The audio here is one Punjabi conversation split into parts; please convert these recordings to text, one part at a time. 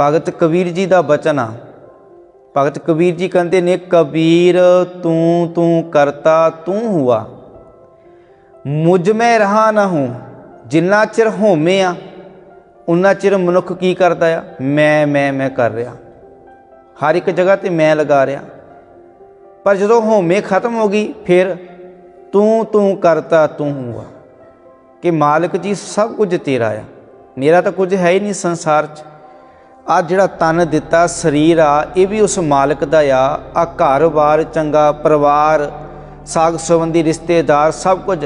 ਭਗਤ ਕਬੀਰ ਜੀ ਦਾ ਬਚਨ ਆ। ਭਗਤ ਕਬੀਰ ਜੀ ਕਹਿੰਦੇ ਨੇ, ਕਬੀਰ, ਤੂੰ ਤੂੰ ਕਰਤਾ, ਤੂੰ ਹੁਆ। ਮੁਝ ਮੈਂ ਰਹਾ ਨਾ ਹੂੰ, ਜਿੰਨਾ ਚਿਰ ਹੋਮੇ ਆ, ਉਨਾ ਚਿਰ ਮਨੁੱਖ ਕੀ ਕਰਦਾ ਆ? ਮੈਂ ਮੈਂ ਮੈਂ ਕਰ ਰਿਹਾ। ਹਰ ਇੱਕ ਜਗ੍ਹਾ ਤੇ ਮੈਂ ਲਗਾ ਰਿਹਾ। ਪਰ ਜਦੋਂ ਹੋਮੇ ਖਤਮ ਹੋ ਗਈ, ਫਿਰ ਤੂੰ ਤੂੰ ਕਰਤਾ, ਤੂੰ ਹੁਆ। ਕਿ ਮਾਲਕ ਜੀ ਸਭ ਕੁਝ ਤੇਰਾ ਆ। ਮੇਰਾ ਤਾਂ ਕੁਝ ਹੈ ਹੀ ਨਹੀਂ ਸੰਸਾਰ 'ਚ। ਆ ਜਿਹੜਾ ਤਨ ਦਿੱਤਾ ਸਰੀਰ ਆ, ਇਹ ਵੀ ਉਸ ਮਾਲਕ ਦਾ ਆ। ਆ ਘਰ-ਬਾਰ, ਚੰਗਾ ਪਰਿਵਾਰ, ਸਾਗ ਸੰਬੰਧੀ ਰਿਸ਼ਤੇਦਾਰ, ਸਭ ਕੁਝ।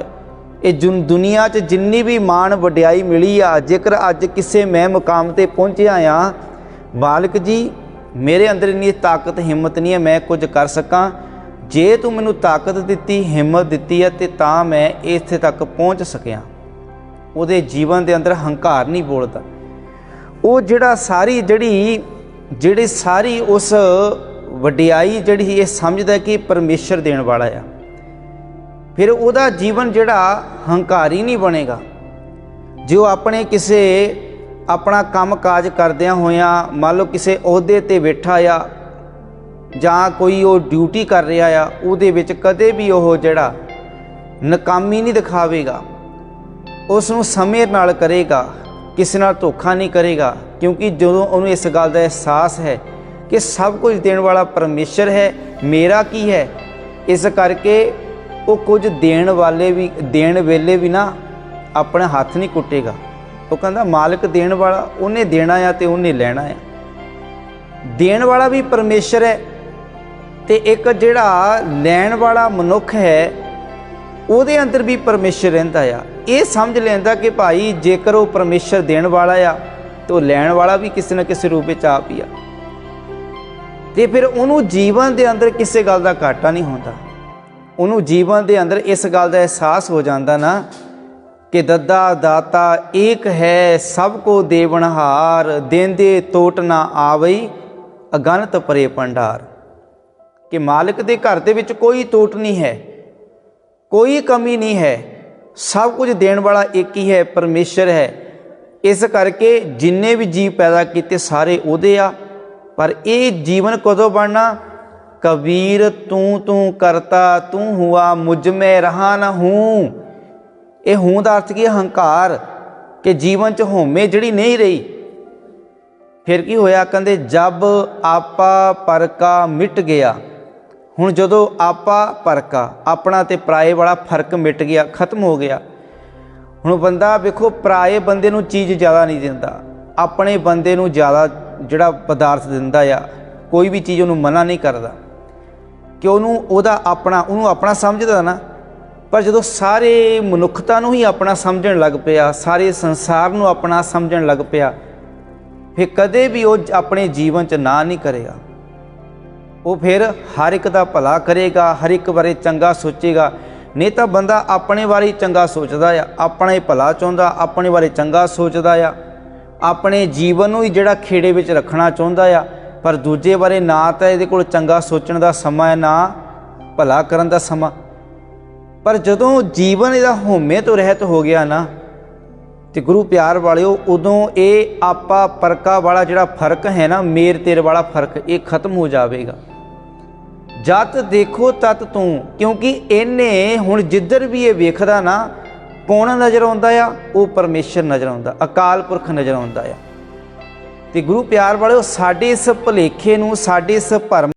ਇਹ ਜੁਨ ਦੁਨੀਆ 'ਚ ਜਿੰਨੀ ਵੀ ਮਾਣ ਵਡਿਆਈ ਮਿਲੀ ਆ, ਜੇਕਰ ਅੱਜ ਕਿਸੇ ਮੈਂ ਮੁਕਾਮ ਤੇ ਪਹੁੰਚਿਆ ਆ, ਮਾਲਕ ਜੀ, ਮੇਰੇ ਅੰਦਰ ਇੰਨੀ ਤਾਕਤ, ਹਿੰਮਤ ਨਹੀਂ ਹੈ ਮੈਂ ਕੁਝ ਕਰ ਸਕਾਂ। ਜੇ ਤੂੰ ਮੈਨੂੰ ਤਾਕਤ ਦਿੱਤੀ, ਹਿੰਮਤ ਦਿੱਤੀ ਹੈ, ਤੇ ਤਾਂ ਮੈਂ ਇੱਥੇ ਤੱਕ ਪਹੁੰਚ ਸਕਿਆ। ਉਹਦੇ ਜੀਵਨ ਦੇ ਅੰਦਰ ਹੰਕਾਰ ਨਹੀਂ ਬੋਲਦਾ। ਉਹ ਜਿਹੜਾ ਸਾਰੀ ਜਿਹੜੀ ਜਿਹੜੀ ਸਾਰੀ ਉਸ ਵਡਿਆਈ ਜਿਹੜੀ ਇਹ ਸਮਝਦਾ ਕਿ ਪਰਮੇਸ਼ਰ ਦੇਣ ਵਾਲਾ ਆ। ਫਿਰ ਉਹਦਾ ਜੀਵਨ ਜਿਹੜਾ ਹੰਕਾਰੀ ਨਹੀਂ ਬਣੇਗਾ। ਜੋ ਆਪਣੇ ਕਿਸੇ ਆਪਣਾ ਕੰਮ ਕਾਜ ਕਰਦਿਆਂ ਹੋਇਆਂ, ਮੰਨ ਲਓ ਕਿਸੇ ਅਹੁਦੇ ਤੇ ਬੈਠਾ ਆ, ਜਾਂ ਕੋਈ ਉਹ ਡਿਊਟੀ ਕਰ ਰਿਹਾ ਆ, ਉਹਦੇ ਵਿੱਚ ਕਦੇ ਵੀ ਉਹ ਜਿਹੜਾ ਨਕਾਮੀ ਨਹੀਂ ਦਿਖਾਵੇਗਾ। ਉਸ ਨੂੰ ਸਮੇਂ ਨਾਲ ਕਰੇਗਾ। ਕਿਸੇ ਨਾਲ ਧੋਖਾ ਨਹੀਂ ਕਰੇਗਾ, ਕਿਉਂਕਿ ਜਦੋਂ ਉਹਨੂੰ ਇਸ ਗੱਲ ਦਾ ਅਹਿਸਾਸ ਹੈ ਕਿ ਸਭ ਕੁਝ ਦੇਣ ਵਾਲਾ ਪਰਮੇਸ਼ਰ ਹੈ, ਮੇਰਾ ਕੀ ਹੈ? ਇਸ ਕਰਕੇ ਉਹ ਕੁਝ ਦੇਣ ਵਾਲੇ ਵੀ, ਦੇਣ ਵੇਲੇ ਵੀ ਨਾ ਆਪਣਾ ਹੱਥ ਨਹੀਂ ਕੁੱਟੇਗਾ। ਉਹ ਕਹਿੰਦਾ, ਮਾਲਕ ਦੇਣ ਵਾਲਾ ਉਹਨੇ ਦੇਣਾ ਆ ਤੇ ਉਹਨੇ ਲੈਣਾ ਆ। ਦੇਣ ਵਾਲਾ ਵੀ ਪਰਮੇਸ਼ਰ ਹੈ ਤੇ ਇੱਕ ਜਿਹੜਾ ਲੈਣ ਵਾਲਾ ਮਨੁੱਖ ਹੈ ਉਹਦੇ ਅੰਦਰ ਵੀ ਪਰਮੇਸ਼ਰ ਰਹਿੰਦਾ ਆ। ਇਹ ਸਮਝ ਲੈਂਦਾ ਕਿ ਭਾਈ ਜੇਕਰ ਉਹ ਪਰਮੇਸ਼ਰ ਦੇਣ ਵਾਲਾ ਆ, ਤੇ ਉਹ ਲੈਣ ਵਾਲਾ ਵੀ ਕਿਸੇ ਨਾ ਕਿਸੇ ਰੂਪ ਵਿੱਚ ਆਪ ਹੀ ਆ। ਤੇ ਫਿਰ ਉਹਨੂੰ ਜੀਵਨ ਦੇ ਅੰਦਰ ਕਿਸੇ ਗੱਲ ਦਾ ਘਾਟਾ ਨਹੀਂ ਹੁੰਦਾ। ਉਹਨੂੰ ਜੀਵਨ ਦੇ ਅੰਦਰ ਇਸ ਗੱਲ ਦਾ ਅਹਿਸਾਸ ਹੋ ਜਾਂਦਾ ਨਾ ਕਿ ਦੱਦਾ ਦਾਤਾ, ਏਕ ਹੈ ਸਭ ਕੋ ਦੇਵਨਹਾਰ ਦੇਂਦੇ ਤੋਟ ਨਾ ਆਵਈ ਅਗਨਤ ਪਰੇ ਪੰਡਾਰ ਕਿ ਮਾਲਕ ਦੇ ਘਰ ਦੇ ਵਿੱਚ ਕੋਈ ਤੋਟ ਨਹੀਂ ਹੈ। ਕੋਈ ਕਮੀ ਨਹੀਂ ਹੈ। ਸਭ ਕੁਝ ਦੇਣ ਵਾਲਾ ਇੱਕ ਹੀ ਹੈ, ਪਰਮੇਸ਼ਰ ਹੈ। ਇਸ ਕਰਕੇ ਜਿੰਨੇ ਵੀ ਜੀਵ ਪੈਦਾ ਕੀਤੇ ਸਾਰੇ ਉਹਦੇ ਆ। ਪਰ ਇਹ ਜੀਵਨ ਕਦੋਂ ਬਣਨਾ? ਕਬੀਰ, ਤੂੰ ਤੂੰ ਕਰਤਾ, ਤੂੰ ਹੁਆ, ਮੁਝ ਮੈਂ ਰਹਾ ਨਾ ਹੂੰ। ਇਹ ਹੂੰ ਦਾ ਅਰਥ ਕੀ ਹੈ? ਹੰਕਾਰ। ਕਿ ਜੀਵਨ ਚ ਹੋਮੇ ਜਿਹੜੀ ਨਹੀਂ ਰਹੀ। ਫਿਰ ਕੀ ਹੋਇਆ? ਕਹਿੰਦੇ, ਜਬ ਆਪਾ ਪਰਕਾ ਮਿਟ ਗਿਆ। ਹੁਣ ਜਦੋਂ ਆਪਾ ਪਰਕਾ, ਆਪਣਾ ਤੇ ਪਰਾਏ ਵਾਲਾ ਫ਼ਰਕ ਮਿਟ ਗਿਆ, ਖਤਮ ਹੋ ਗਿਆ। ਹੁਣ ਬੰਦਾ ਵੇਖੋ, ਪਰਾਏ ਬੰਦੇ ਨੂੰ ਚੀਜ਼ ਜ਼ਿਆਦਾ ਨਹੀਂ ਦਿੰਦਾ। ਆਪਣੇ ਬੰਦੇ ਨੂੰ ਜ਼ਿਆਦਾ ਜਿਹੜਾ ਪਦਾਰਥ ਦਿੰਦਾ ਆ, ਕੋਈ ਵੀ ਚੀਜ਼ ਉਹਨੂੰ ਮਨਾ ਨਹੀਂ ਕਰਦਾ। ਕਿ ਉਹਨੂੰ ਉਹਦਾ ਆਪਣਾ, ਉਹਨੂੰ ਆਪਣਾ ਸਮਝਦਾ ਨਾ, ਪਰ ਜਦੋਂ ਸਾਰੇ ਮਨੁੱਖਤਾ ਨੂੰ ਹੀ ਆਪਣਾ ਸਮਝਣ ਲੱਗ ਪਿਆ, ਸਾਰੇ ਸੰਸਾਰ ਨੂੰ ਆਪਣਾ ਸਮਝਣ ਲੱਗ ਪਿਆ, ਫਿਰ ਕਦੇ ਵੀ ਉਹ ਆਪਣੇ ਜੀਵਨ 'ਚ ਨਾ ਨਹੀਂ ਕਰੇਗਾ ਉਹ ਫਿਰ ਹਰ ਇੱਕ ਦਾ ਭਲਾ ਕਰੇਗਾ, ਹਰ ਇੱਕ ਬਾਰੇ ਚੰਗਾ ਸੋਚੇਗਾ। ਨਹੀਂ ਤਾਂ ਬੰਦਾ ਆਪਣੇ ਬਾਰੇ ਚੰਗਾ ਸੋਚਦਾ ਆ, ਆਪਣਾ ਹੀ ਭਲਾ ਚਾਹੁੰਦਾ, ਆਪਣੇ ਬਾਰੇ ਚੰਗਾ ਸੋਚਦਾ ਆ। ਆਪਣੇ ਜੀਵਨ ਨੂੰ ਹੀ ਜਿਹੜਾ ਖੇੜੇ ਵਿੱਚ ਰੱਖਣਾ ਚਾਹੁੰਦਾ ਆ, ਪਰ ਦੂਜੇ ਬਾਰੇ ਨਾ ਤਾਂ ਇਹਦੇ ਕੋਲ ਚੰਗਾ ਸੋਚਣ ਦਾ ਸਮਾਂ ਹੈ, ਨਾ ਭਲਾ ਕਰਨ ਦਾ ਸਮਾਂ। ਪਰ ਜਦੋਂ ਜੀਵਨ ਇਹਦਾ ਹੋਮੇ ਤੋਂ ਰਹਿਤ ਹੋ ਗਿਆ ਨਾ, ਤੇ ਗੁਰੂ ਪਿਆਰ ਵਾਲਿਓ, ਉਦੋਂ ਇਹ ਆਪਾ ਪਰਕਾ ਵਾਲਾ ਜਿਹੜਾ ਫ਼ਰਕ ਹੈ ਨਾ ਮੇਰ ਤੇਰ ਵਾਲਾ ਫ਼ਰਕ, ਇਹ ਖਤਮ ਹੋ ਜਾਵੇਗਾ। ਜਤ ਦੇਖੋ ਤਤ ਤੂੰ, ਕਿਉਂਕਿ ਇਹਨੇ ਹੁਣ ਜਿੱਧਰ ਵੀ ਇਹ ਵੇਖਦਾ ਨਾ, ਕੌਣ ਨਜ਼ਰ ਆਉਂਦਾ ਆ? ਉਹ ਪਰਮੇਸ਼ਰ ਨਜ਼ਰ ਆਉਂਦਾ, ਅਕਾਲ ਪੁਰਖ ਨਜ਼ਰ ਆਉਂਦਾ ਆ। ਤੇ ਗੁਰੂ ਪਿਆਰ ਵਾਲਿਓ, ਸਾਡੇ ਇਸ ਭੁਲੇਖੇ ਨੂੰ, ਸਾਡੇ ਇਸ ਭਰਮ